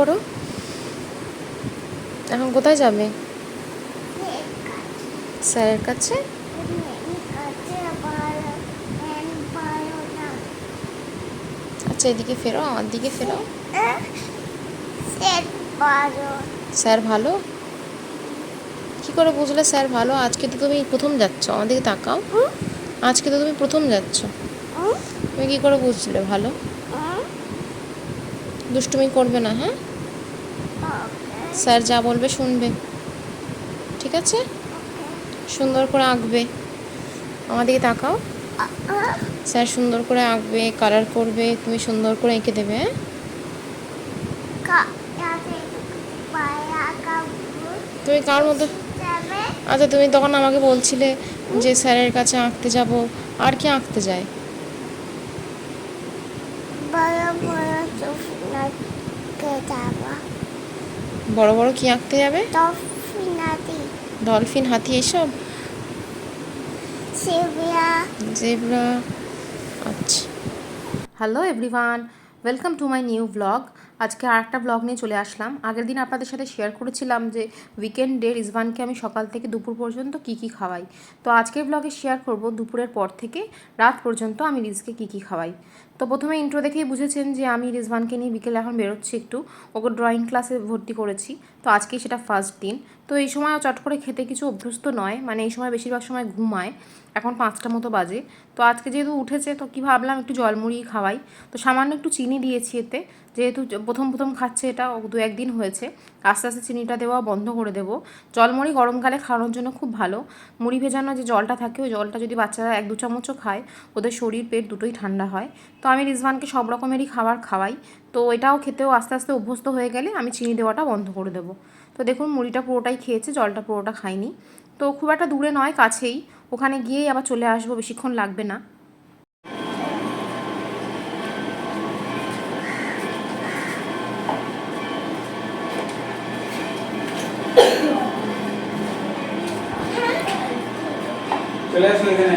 পড়ো এখন কোথায় যাবে? স্যারের কাছে? আচ্ছা এদিকে ফেরো, আমার দিকে ফেরো। স্যার ভালো? কি করে বুঝলে স্যার ভালো? আজকে তো তুমি প্রথম যাচ্ছ, আমার দিকে তাকাও। আজকে তো তুমি প্রথম যাচ্ছ। তুমি কি করে বুঝলে ভালো? দুষ্টুমি করবে না হ্যাঁ? স্যার যা বলবে শুনবে। ঠিক আছে? সুন্দর করে আঁকবে। আমার দিকে তাকাও। স্যার সুন্দর করে আঁকবে কালার করবে, তুমি সুন্দর করে এঁকে দেবে হ্যাঁ? তুমি কার মধ্যে আচ্ছা তুমি তখন আমাকে বলছিলে যে স্যারের কাছে আঁকতে যাব। আর কি আঁকতে যায়? বড় বড় কি আঁকতে যাবে? ডলফিন হাতি। এসব? জেব্রা আচ্ছা। Hello everyone welcome to my new blog আজকে আর একটা ব্লগ নিয়ে চলে আসলাম। আগের দিন আপনাদের সাথে শেয়ার করেছিলাম যে উইকেন্ডে রিজবানকে আমি সকাল থেকে দুপুর পর্যন্ত কি কি খাওয়াই। তো আজকের ব্লগে শেয়ার করব দুপুরের পর থেকে রাত পর্যন্ত আমি রিজকে কি কি খাওয়াই। তো প্রথমে ইন্ট্রো দেখেই বুঝেছেন যে আমি রিজবানকে নিয়ে বিকেলে এখন বেরোচ্ছি একটু। ওকে ড্রয়িং ক্লাসে ভর্তি করেছি। তো আজকেই সেটা ফার্স্ট দিন। তো এই সময় চট করে খেতে কিছু অভ্যস্ত নয়। মানে এই সময় বেশিরভাগ সময় ঘুমায়। এখন পাঁচটা মতো বাজে। তো আজকে যেহেতু উঠেছে, তো কী ভাবলাম একটু জল জলমুড়ি খাওয়াই। তো সামান্য একটু চিনি দিয়েছি এতে। যেহেতু প্রথম প্রথম খাচ্ছে এটা দু একদিন হয়েছে। আস্তে আস্তে চিনিটা দেওয়া বন্ধ করে দেবো। জলমুড়ি গরমকালে খাওয়ানোর জন্য খুব ভালো। মুড়ি ভেজানো যে জলটা থাকে, ওই জলটা যদি বাচ্চারা এক দু চামচও খায়, ওদের শরীর, পেট দুটোই ঠান্ডা হয়। তো আমি রিজওয়ানকে সব রকমেরই খাবার খাওয়াই। তো এটাও খেতেও আস্তে আস্তে অভ্যস্ত হয়ে গেলে আমি চিনি দেওয়াটা বন্ধ করে দেবো। তো দেখুন, মুড়িটা পুরোটাই খেয়েছে, জলটা পুরোটা খাইনি। তো খুব একটা দূরে নয়, কাছেই। ওখানে গিয়েই আবার চলে আসব, বেশিক্ষণ লাগবে না। চলে আসো এখানে।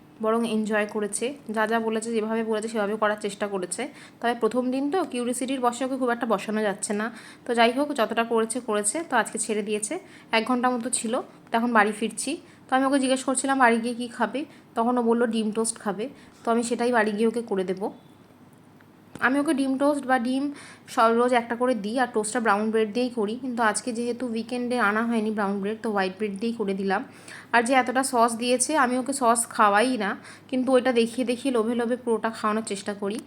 বরং এনজয় করেছে। যা যা বলেছে, যেভাবে বলেছে, সেভাবে করার চেষ্টা করেছে। তবে প্রথম দিন তো কিউরিসিটির বসে ওকে খুব একটা বসানো যাচ্ছে না। তো যাই হোক, যতটা করেছে করেছে। তো আজকে ছেড়ে দিয়েছে। এক ঘণ্টা মতো ছিল। তো এখন বাড়ি ফিরছি। তো আমি ওকে জিজ্ঞেস করছিলাম, বাড়ি গিয়ে কী খাবে? তখন ও বলল, ডিম টোস্ট খাবে। তো আমি সেটাই বাড়ি গিয়ে ওকে করে দেবো। আমি ওকে ডিম টোস্ট বা ডিম সব রোজ একটা করে দিই আর টোস্টটা ব্রাউন ব্রেড দিয়েই করি। কিন্তু আজকে যেহেতু উইকেন্ডে আনা হয়নি ব্রাউন ব্রেড তো হোয়াইট ব্রেড দিয়েই করে দিলাম। আর যে এতটা সস দিয়েছে, আমি ওকে সস খাওয়াই না, কিন্তু ওইটা দেখিয়ে দেখিয়ে লোভে লোভে পুরোটা খাওয়ানোর চেষ্টা করি।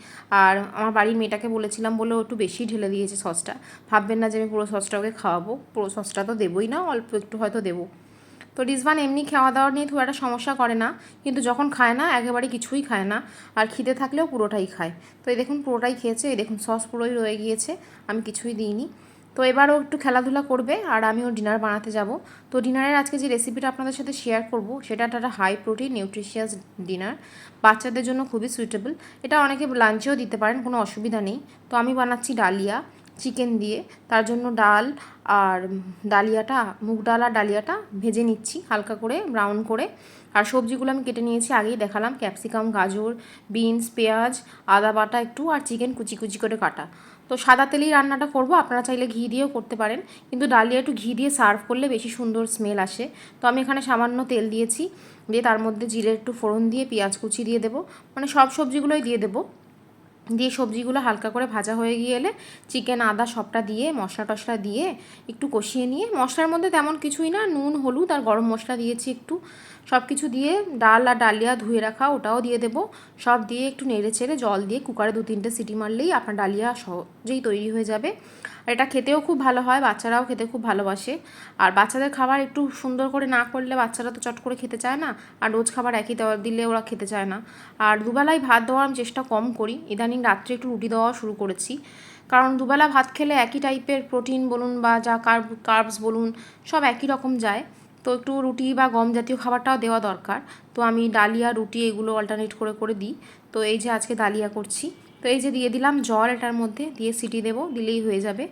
আর আমার বাড়ির মেয়েটাকে বলেছিলাম বলে ও একটু বেশি ঢেলে দিয়েছে সসটা ভাববেন না যে আমি পুরো সসটা ওকে খাওয়াবো, পুরো সসটা তো দেবোই না, অল্প একটু হয়তো দেবো। তো রিজওয়ান এমনি খাওয়া দাওয়া নিয়ে খুব একটা সমস্যা করে না, কিন্তু যখন খায় না, একেবারে কিছুই খায় না, আর খিদে থাকলেও পুরোটাই খায়। তো এই দেখুন পুরোটাই খেয়েছে, এই দেখুন সস পুরোই রয়ে গিয়েছে, আমি কিছুই দিইনি। তো এবার ও একটু খেলাধুলা করবে, আর আমি ওর ডিনার বানাতে যাব। তো ডিনারের আজকে যে রেসিপিটা আপনাদের সাথে শেয়ার করব, সেটা একটা হাই প্রোটিন নিউট্রিশিয়াস ডিনার বাচ্চাদের জন্য খুবই সুইটেবল এটা অনেকে লাঞ্চেও দিতে পারেন, কোনো অসুবিধা নেই। তো আমি বানাচ্ছি ডালিয়া চিকেন দিয়ে। তার জন্য ডাল আর ডালিয়াটা, মুগ ডাল আর ডালিয়াটা ভেজে নিচ্ছি হালকা করে ব্রাউন করে। আর সবজিগুলো আমি কেটে নিয়েছি, আগেই দেখালাম। ক্যাপসিকাম গাজর বিনস পেঁয়াজ, আদা বাটা একটু আর চিকেন কুচি কুচি করে কাটা। তো সাদা তেলেই রান্নাটা করব, আপনারা চাইলে ঘি দিয়েও করতে পারেন। কিন্তু ডালিয়া একটু ঘি দিয়ে সার্ভ করলে বেশি সুন্দর স্মেল আসে। তো আমি এখানে সামান্য তেল দিয়েছি। দিয়ে তার মধ্যে জিরে একটু ফোড়ন দিয়ে, পেঁয়াজ কুচি দিয়ে দেবো। মানে সব সবজিগুলোই দিয়ে দেবো। দিয়ে সবজিগুলো হালকা করে ভাজা হয়ে গিয়ে এলে চিকেন, আদা সবটা দিয়ে, মশলা টশলা দিয়ে একটু কষিয়ে নিয়ে, মশলার মধ্যে তেমন কিছুই না, নুন, হলুদ আর গরম মশলা দিয়েছি একটু। সব কিছু দিয়ে ডাল আর ডালিয়া ধুয়ে রাখা, ওটাও দিয়ে দেবো। সব দিয়ে একটু নেড়ে চেড়ে জল দিয়ে কুকারে দু তিনটে সিটি মারলেই আপনার ডালিয়া সহজেই তৈরি হয়ে যাবে। আর এটা খেতেও খুব ভালো হয়, বাচ্চারাও খেতে খুব ভালোবাসে। আর বাচ্চাদের খাবার একটু সুন্দর করে না করলে বাচ্চারা তো চট করে খেতে চায় না। আর রোজ খাবার একই দেওয়া দিলে ওরা খেতে চায় না। আর দুবেলায় ভাত দেওয়ার চেষ্টা কম করি। ইদানিং রাত্রে একটু রুটি দেওয়া শুরু করেছি। কারণ দুবেলা ভাত খেলে একই টাইপের প্রোটিন বলুন বা যা কার্ব কার্বস বলুন, সব একই রকম যায়। তো একটু রুটি বা গম জাতীয় খাবারটাও দেওয়া দরকার। তো আমি ডালিয়া, রুটি এগুলো অল্টারনেট করে করে দিই। তো এই যে আজকে ডালিয়া করছি। তো এই যে দিয়ে দিলাম জল এটার মধ্যে, দিয়ে সিটি দেবো, দিলেই হয়ে যাবে।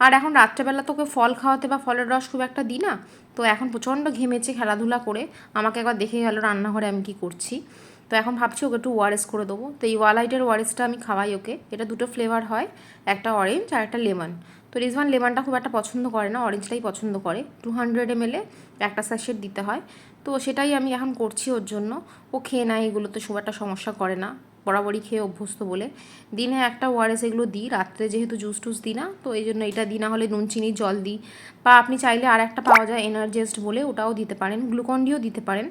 আর এখন রাত্রেবেলা তোকে ফল খাওয়াতে বা ফলের রস খুব একটা দিই না। তো এখন প্রচণ্ড ঘেমেছে খেলাধুলা করে আমাকে একবার দেখে গেল রান্নাঘরে আমি কি করছি। তো এখন ভাবছি ওকে একটু ওয়ারেস করে দেবো। তো এই ওয়ালাইটের ওয়ারেসটা আমি খাওয়াই ওকে। এটা দুটো ফ্লেভার হয়, একটা অরেঞ্জ আর একটা লেমন তো রিজওয়ান লেমনটা খুব একটা পছন্দ করে না অরেঞ্জটাই পছন্দ করে। টু হান্ড্রেড এমএলে একটা স্যাশেট দিতে হয়। তো সেটাই আমি এখন করছি ওর জন্য। ও খেয়ে নেয় এগুলো তো খুব একটা সমস্যা করে না। বরাবরই খেয়ে অভ্যস্ত বলে। দিনে একটা ওয়ারেস এগুলো দিই, রাত্রে যেহেতু জুস টুস দিই না, তো এই জন্য এটা দিই, না হলে নুন চিনির জল দিই। বা আপনি চাইলে আর একটা পাওয়া যায় এনার্জেস্ট বলে, ওটাও দিতে পারেন। গ্লুকন ডিও দিতে পারেন।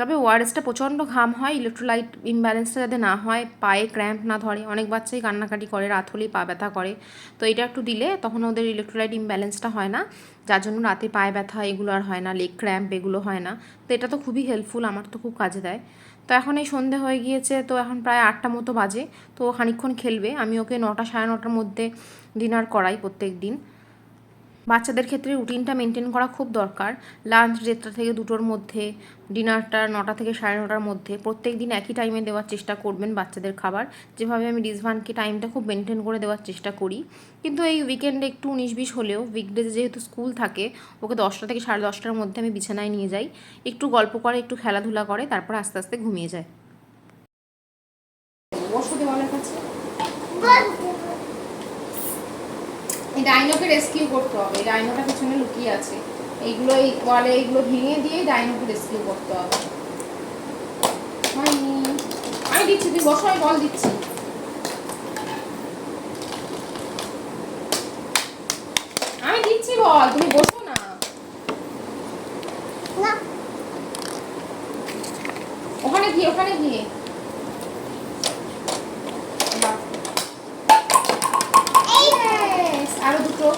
তবে ওআরএসটা প্রচণ্ড ঘাম হয় ইলেকট্রোলাইট ইমব্যালেন্সটা যাতে না হয়, পায়ে ক্র্যাম্প না ধরে, অনেক বাচ্চাই কান্নাকাটি করে, রাত হলেই পা ব্যথা করে। তো এটা একটু দিলে তখন ওদের ইলেকট্রোলাইট ইমব্যালেন্সটা হয় না, যার জন্য রাতে পায়ে ব্যথা এগুলো আর হয় না লেগ ক্র্যাম্প এগুলো হয় না। তো এটা তো খুবই হেল্পফুল আমার তো খুব কাজে দেয়। তো এখন এই সন্ধে হয়ে গিয়েছে, তো এখন প্রায় আটটা মতো বাজে, তো ও খানিকক্ষণ খেলবে, আমি ওকে নটা সাড়ে নটার মধ্যে ডিনার করাই প্রত্যেক দিন। বাচ্চাদের ক্ষেত্রে রুটিনটা মেনটেন করা খুব দরকার। লাঞ্চ দেড়টা থেকে দুটোর মধ্যে ডিনারটা নটা থেকে সাড়ে নটার মধ্যে প্রত্যেক দিন একই টাইমে দেওয়ার চেষ্টা করবেন বাচ্চাদের খাবার। যেভাবে আমি রিজভানকে টাইমটা খুব মেনটেন করে দেওয়ার চেষ্টা করি। কিন্তু এই উইকেন্ডে একটু উনিশ বিশ হলেও উইকডেজে যেহেতু স্কুল থাকে ওকে দশটা থেকে সাড়ে দশটার মধ্যে আমি বিছানায় নিয়ে যাই। একটু গল্প করে একটু খেলাধুলা করে তারপর আস্তে আস্তে ঘুমিয়ে যায়। বসতে বলার কাছে। এই ডাইনোকে রেস্কিউ করতে হবে। এই ডাইনোটা পিছনে লুকিয়ে আছে। এইগুলো, এই ওয়ালে এইগুলো ভেঙে দিয়ে ডাইনোকে রেস্কিউ করতে হবে। হয়নি। আমি দিচ্ছি, তুই বসো, আমি বল দিচ্ছি। আমি দিচ্ছি বল, তুমি বসো না ওখানে গিয়ে ওখানে গিয়ে বাহ। Yes! আরও দুটো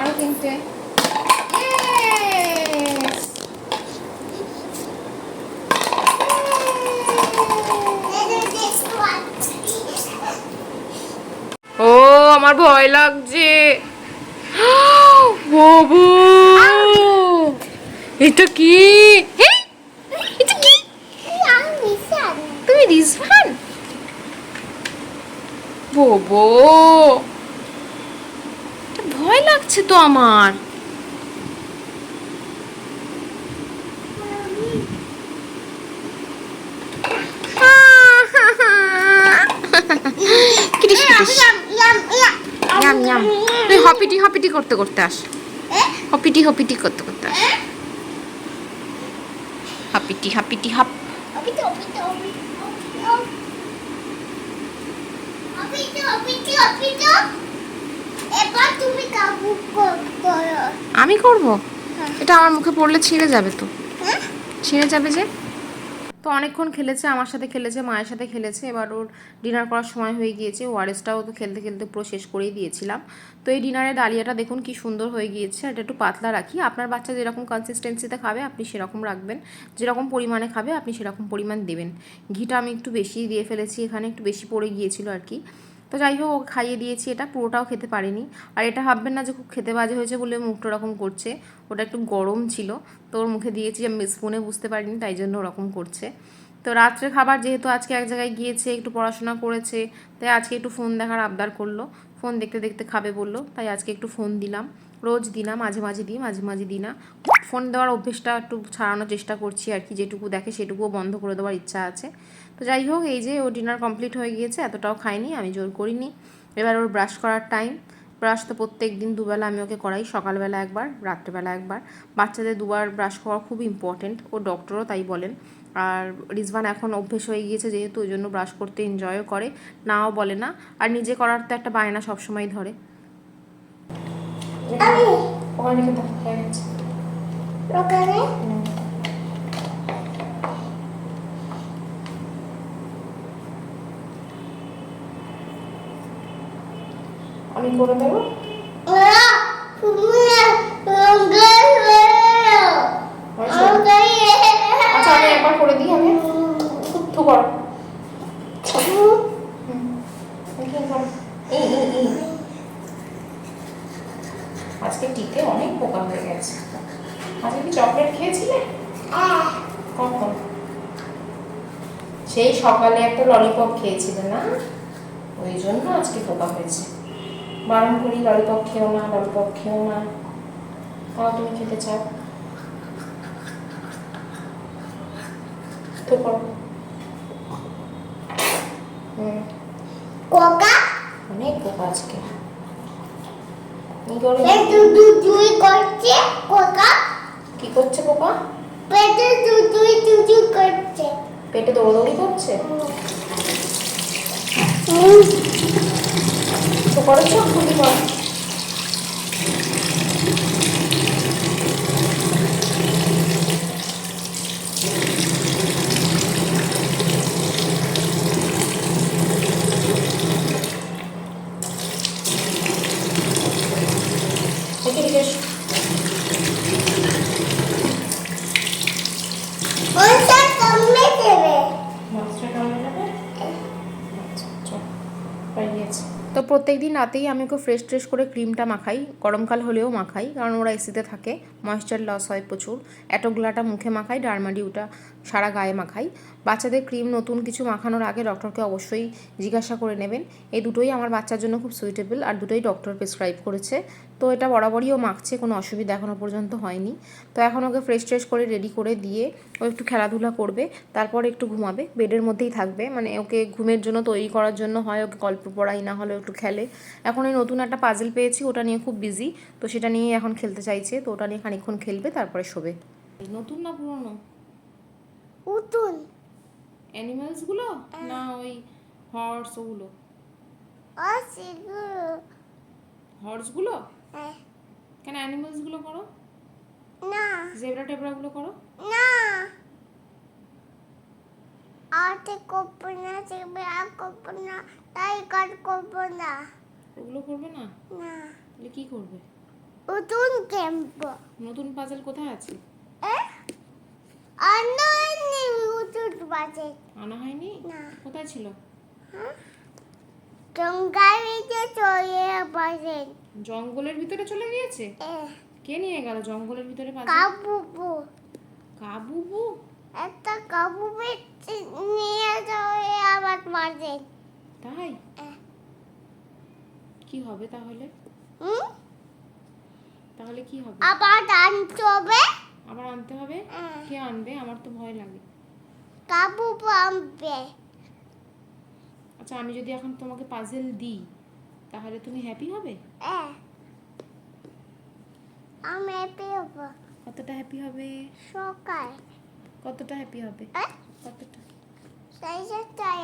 আরও তিনটে Yes! ও আমার ভয় লাগছে। বাবু! এটা কি? এটা কি? তুমি বোবো! ভয় লাগছে তো আমার। ইয়াম ইয়াম তুই হপিটি হপিটি করতে করতে আস। হপিটি হপিটি করতে করতে আস। হপিটি হপিটি হপ আমি করব? এটা আমার মুখে পড়লে ছিঁড়ে যাবে তো। হ্যাঁ? ছিঁড়ে যাবে যে? তো অনেকক্ষণ খেলেছে, আমার সাথে খেলেছে, মায়ের সাথে খেলেছে। এবার ওর ডিনার করার সময় হয়ে গিয়েছে, ওয়ারেসটাও তো খেলতে খেলতে পুরো শেষ করেই দিয়েছিলাম। তো এই ডিনারের ডালিয়াটা দেখুন কি সুন্দর হয়ে গিয়েছে এটা একটু পাতলা রাখি। আপনার বাচ্চা যেরকম কনসিস্টেন্সিতে খাবে, আপনি সেরকম রাখবেন। যেরকম পরিমাণে খাবে, আপনি সেরকম পরিমাণ দেবেন। ঘিটা আমি একটু বেশি দিয়ে ফেলেছি, এখানে একটু বেশি পড়ে গিয়েছিল আর কি। তো যাই হোক, ওকে খাইয়ে দিয়েছি এটা, পুরোটাও খেতে পারিনি। আর এটা ভাববেন না যে খুব খেতে বাজে হয়েছে বলে মুখটা ওরকম করছে। ওটা একটু গরম ছিল, তো ওর মুখে দিয়েছি, আমি স্পুনে বুঝতে পারিনি, তাই জন্য ওরকম করছে। তো রাত্রে খাবার যেহেতু আজকে এক জায়গায় গিয়েছে, একটু পড়াশোনা করেছে, তাই আজকে একটু ফোন দেখার আবদার করল। ফোন দেখতে দেখতে খাবে বলল, তাই আজকে একটু ফোন দিলাম। রোজ দিনা মাঝে মাঝে দিই, মাঝে মাঝে দিই না। ফোন দেওয়ার অভ্যেসটা একটু ছাড়ানোর চেষ্টা করছি আর কি, যেটুকু দেখে সেটুকুও বন্ধ করে দেওয়ার ইচ্ছা আছে। তো যাই হোক এই যে ও ডিনার কমপ্লিট হয়ে গিয়েছে এতটাও খাইনি আমি জোর করিনি। এবার ওর ব্রাশ করার টাইম ব্রাশ তো প্রত্যেক দিন দুবেলা আমি ওকে করাই সকালবেলা একবার রাত্রেবেলা একবার। বাচ্চাদের দুবার ব্রাশ করা খুব ইম্পর্টেন্ট ও ডক্টরও তাই বলেন। আর রিজভান এখন অভ্যেস হয়ে গিয়েছে যেহেতু ওই জন্য ব্রাশ করতে এনজয়ও করে নাও বলে না। আর নিজে করার তো একটা বায়না সবসময় ধরে। আমি ওখানে আমি করে দেবো। আচ্ছা আজকে টিতে অনেক পোকা হয়ে গেছে। আজকে কি চকলেট খেয়েছিলে? কখন সেই সকালে একটা ললিপপ খেয়েছিলে না? ওই জন্য আজকে পোকা হয়েছে। বারণ করি ললিপপ খেও না ললিপপ খেও না। তাও তুমি খেতে চাও? তো করো। কোকা? অনেক পোকা আজকে। করছে কোকা? কি করছে পোকা পেটে দুধুই দুধুই করছে। পেটে দৌড়দৌড়ি করছে? তো করো চোখ খুবই করো এদিকে এদিকে এসো। ওটা কমে দেবে মাছটা কামড়ে যাবে আচ্ছা চল হয়ে গিয়েছে তো প্রত্যেক দিন রাতেই আমি ওকে ফ্রেশ ট্রেশ করে ক্রিমটা মাখাই। গরমকাল হলেও মাখাই, কারণ ওরা এসিতে থাকে। ময়েশ্চার লস হয় প্রচুর। অ্যাটোগ্লাটা মুখে মাখাই ডারমাডিউটা সারা গায়ে মাখাই। বাচ্চাদের ক্রিম নতুন কিছু মাখানোর আগে ডক্টরকে অবশ্যই জিজ্ঞাসা করে নেবেন। এই দুটোই আমার বাচ্চার জন্য খুব সুইটেবল আর দুটোই ডক্টর প্রেসক্রাইব করেছে। তো এটা বরাবরই ও মাখছে কোনো অসুবিধা এখনও পর্যন্ত হয়নি। তো এখন ওকে ফ্রেশ ট্রেশ করে রেডি করে দিয়ে ও একটু খেলাধুলা করবে তারপর একটু ঘুমাবে। বেডের মধ্যেই থাকবে মানে ওকে ঘুমের জন্য তৈরি করার জন্য হয় ওকে গল্প পড়াই না হলে একটু খেলে। এখন এই নতুন একটা পাজেল পেয়েছি ওটা নিয়ে খুব বিজি তো সেটা নিয়ে এখন খেলতে চাইছে তো ওটা নিয়ে খানিকক্ষণ খেলবে তারপরে শোবে। নতুন না পুরনো? উতুন অ্যানিমালসগুলো না ওই হর্স ওগুলো? হর্সগুলো কেন অ্যানিমালসগুলো করো? না। জেব্রা টেবরাগুলো করো? না। আতে করব না সেবে আর করব না তাই কাট করব না। ওগুলো করবে না? না। তাহলে কি করবে? নতুন কেম্প নতুন পাজেল কোথায় আছে? আন্দানি উতুন বাজে। আনা হয়নি না। কোথায় ছিল? গঙ্গারিতে চলে বাজে জঙ্গলের ভিতরে চলে গিয়েছে? কে নিয়ে গেল জঙ্গলের ভিতরে পাজেল কাবুবু। কাবুবু? একটা কাবুবে নিয়ে যাবে আবার বাজে তাই। কি হবে তাহলে? তাহলে কি হবে? আবার আনতে হবে আবার আনতে হবে? হ্যাঁ। কে আনবে? আমার তো ভয় লাগে। কাবুবু আনবে। আচ্ছা আমি যদি এখন তোমাকে পাজেল দিই তাহলে তুমি হ্যাপি হবে? আমি পেব কতটা হ্যাপি হবে? সকাল। কতটা হ্যাপি হবে? কতটা?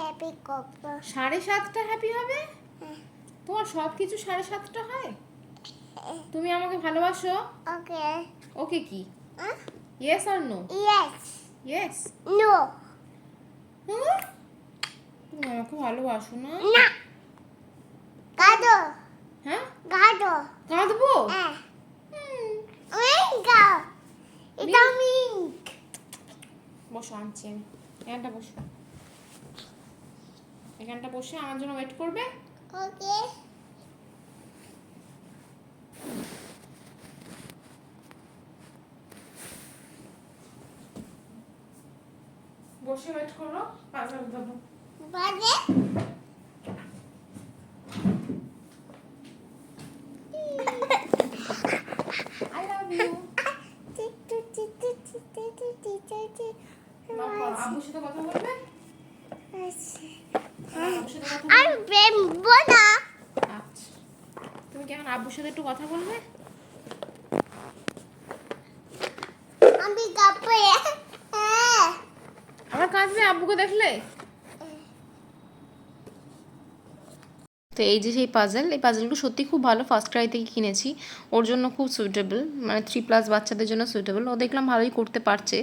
হ্যাপি করব। সাড়ে সাতটা হ্যাপি হবে? হ্যাঁ। তোমার সব কিছু সাড়ে সাতটা হয়। তুমি আমাকে ভালোবাসো? ওকে। ওকে কি? ইয়েস আর নো ইয়েস ইয়েস নো তুমি আমাকে ভালোবাসো না না গাদো হ্যাঁ গাদো কাঁদবো উইঙ্গা এটা মিং বসো আনছি আমি এখানটা বসো এখানটা বসে আমার জন্য ওয়েট করবে ওকে বসে ওয়েট করো পাঁচবার দেবো। বাজে। আই লাভ ইউ সাথে কথা বলবে? আচ্ছা না। তুমি কি এখন আব্বুর সাথে একটু কথা বলবে? আমি হ্যাঁ কাঁদবে আব্বুকে দেখলে? এই যে সেই পাজেল এই পাজেলগুলো সত্যি খুব ভালো ফার্স্ট ক্রাই থেকে কিনেছি। ওর জন্য খুব সুইটেবল মানে থ্রি প্লাস বাচ্চাদের জন্য সুইটেবল ও দেখলাম ভালোই করতে পারছে।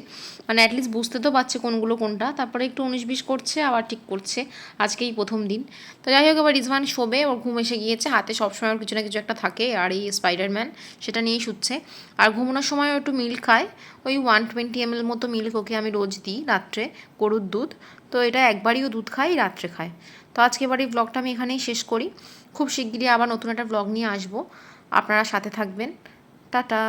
মানে অ্যাটলিস্ট বুঝতে তো পারছে কোনগুলো কোনটা। তারপরে একটু উনিশ বিশ করছে, আবার ঠিক করছে। আজকেই প্রথম দিন। তো যাই হোক, এবার রিজওয়ান শোবে, ওর ঘুম এসে গিয়েছে। হাতে সবসময় ওর কিছু না কিছু একটা থাকে, আর এই স্পাইডারম্যান সেটা নিয়েই শুচ্ছে। আর ঘুমানোর সময় একটু মিল্ক খায়। ওই ওয়ান টোয়েন্টি এম মতো মিল্ক ওকে আমি রোজ দিই রাত্রে, গরুর দুধ। তো এটা একবারই ও দুধ খায়, রাত্রে খায়। তো আজকে এবার এই ব্লগটা আমি এখানেই শেষ করি। খুব শিগগিরই আবার নতুন একটা ব্লগ নিয়ে আসব। আপনারা সাথে থাকবেন। টাটা!